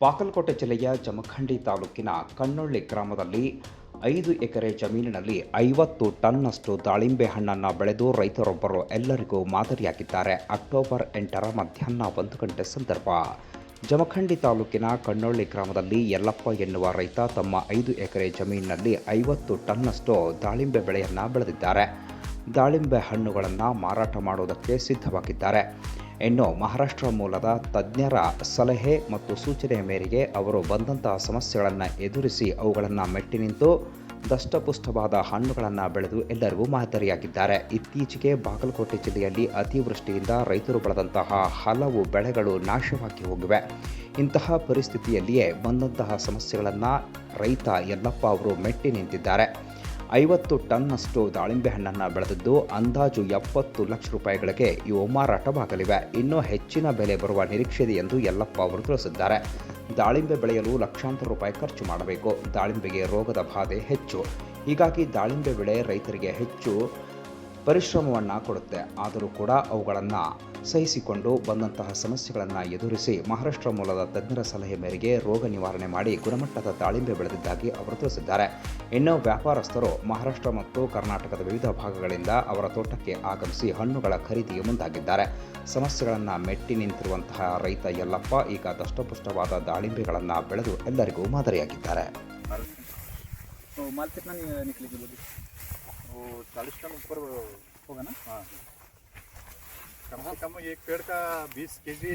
ಬಾಗಲಕೋಟೆ ಜಿಲ್ಲೆಯ ಜಮಖಂಡಿ ತಾಲೂಕಿನ ಕಣ್ಣೊಳ್ಳಿ ಗ್ರಾಮದಲ್ಲಿ ಐದು ಎಕರೆ ಜಮೀನಿನಲ್ಲಿ ಐವತ್ತು ಟನ್ನಷ್ಟು ದಾಳಿಂಬೆ ಹಣ್ಣನ್ನು ಬೆಳೆದು ರೈತರೊಬ್ಬರು ಎಲ್ಲರಿಗೂ ಮಾದರಿಯಾಗಿದ್ದಾರೆ. ಅಕ್ಟೋಬರ್ ಎಂಟರ ಮಧ್ಯಾಹ್ನ ಒಂದು ಗಂಟೆ ಸಂದರ್ಭ. ಜಮಖಂಡಿ ತಾಲೂಕಿನ ಕಣ್ಣೊಳ್ಳಿ ಗ್ರಾಮದಲ್ಲಿ ಯಲ್ಲಪ್ಪ ಎನ್ನುವ ರೈತ ತಮ್ಮ ಐದು ಎಕರೆ ಜಮೀನಿನಲ್ಲಿ ಐವತ್ತು ಟನ್ನಷ್ಟು ದಾಳಿಂಬೆ ಬೆಳೆಯನ್ನು ಬೆಳೆದಿದ್ದಾರೆ. ದಾಳಿಂಬೆ ಹಣ್ಣುಗಳನ್ನು ಮಾರಾಟ ಮಾಡುವುದಕ್ಕೆ ಸಿದ್ಧವಾಗಿದ್ದಾರೆ. ಇನ್ನು ಮಹಾರಾಷ್ಟ್ರ ಮೂಲದ ತಜ್ಞರ ಸಲಹೆ ಮತ್ತು ಸೂಚನೆಯ ಮೇರೆಗೆ ಅವರು ಬಂದಂತಹ ಸಮಸ್ಯೆಗಳನ್ನು ಎದುರಿಸಿ ಅವುಗಳನ್ನು ಮೆಟ್ಟಿ ನಿಂತು ದಷ್ಟಪುಷ್ಟವಾದ ಹಣ್ಣುಗಳನ್ನು ಬೆಳೆದು ಎಲ್ಲರಿಗೂ ಮಾದರಿಯಾಗಿದ್ದಾರೆ. ಇತ್ತೀಚೆಗೆ ಬಾಗಲಕೋಟೆ ಜಿಲ್ಲೆಯಲ್ಲಿ ಅತಿವೃಷ್ಟಿಯಿಂದ ರೈತರು ಬೆಳೆದಂತಹ ಹಲವು ಬೆಳೆಗಳು ನಾಶವಾಗಿ ಹೋಗಿವೆ. ಇಂತಹ ಪರಿಸ್ಥಿತಿಯಲ್ಲಿಯೇ ಬಂದಂತಹ ಸಮಸ್ಯೆಗಳನ್ನು ರೈತ ಯಲ್ಲಪ್ಪ ಅವರು ಮೆಟ್ಟಿ ನಿಂತಿದ್ದಾರೆ. ಐವತ್ತು ಟನ್ನಷ್ಟು ದಾಳಿಂಬೆ ಹಣ್ಣನ್ನು ಬೆಳೆದಿದ್ದು ಅಂದಾಜು ಎಪ್ಪತ್ತು ಲಕ್ಷ ರೂಪಾಯಿಗಳಿಗೆ ಇವು ಮಾರಾಟವಾಗಲಿವೆ. ಇನ್ನೂ ಹೆಚ್ಚಿನ ಬೆಲೆ ಬರುವ ನಿರೀಕ್ಷೆ ಇದೆ ಎಂದು ಯಲ್ಲಪ್ಪ ಅವರು ತಿಳಿಸಿದ್ದಾರೆ. ದಾಳಿಂಬೆ ಬೆಳೆಯಲು ಲಕ್ಷಾಂತರ ರೂಪಾಯಿ ಖರ್ಚು ಮಾಡಬೇಕು. ದಾಳಿಂಬೆಗೆ ರೋಗದ ಬಾಧೆ ಹೆಚ್ಚು. ಹೀಗಾಗಿ ದಾಳಿಂಬೆ ಬೆಳೆ ರೈತರಿಗೆ ಹೆಚ್ಚು ಪರಿಶ್ರಮವನ್ನು ಕೊಡುತ್ತೆ. ಆದರೂ ಕೂಡ ಅವುಗಳನ್ನು ಸಹಿಸಿಕೊಂಡು ಬಂದಂತಹ ಸಮಸ್ಯೆಗಳನ್ನು ಎದುರಿಸಿ ಮಹಾರಾಷ್ಟ್ರ ಮೂಲದ ತಜ್ಞರ ಸಲಹೆ ಮೇರೆಗೆ ರೋಗ ನಿವಾರಣೆ ಮಾಡಿ ಗುಣಮಟ್ಟದ ದಾಳಿಂಬೆ ಬೆಳೆದಿದ್ದಾಗಿ ಅವರು ತಿಳಿಸಿದ್ದಾರೆ. ಇನ್ನು ವ್ಯಾಪಾರಸ್ಥರು ಮಹಾರಾಷ್ಟ್ರ ಮತ್ತು ಕರ್ನಾಟಕದ ವಿವಿಧ ಭಾಗಗಳಿಂದ ಅವರ ತೋಟಕ್ಕೆ ಆಗಮಿಸಿ ಹಣ್ಣುಗಳ ಖರೀದಿಗೆ ಮುಂದಾಗಿದ್ದಾರೆ. ಸಮಸ್ಯೆಗಳನ್ನು ಮೆಟ್ಟಿ ನಿಂತಿರುವಂತಹ ರೈತ ಯಲ್ಲಪ್ಪ ಈಗ ದಷ್ಟಪುಷ್ಟವಾದ ದಾಳಿಂಬೆಗಳನ್ನು ಬೆಳೆದು ಎಲ್ಲರಿಗೂ ಮಾದರಿಯಾಗಿದ್ದಾರೆ. वो चालीस टन ऊपर होगा ना? हाँ। कम से कम एक पेड़ का बीस के जी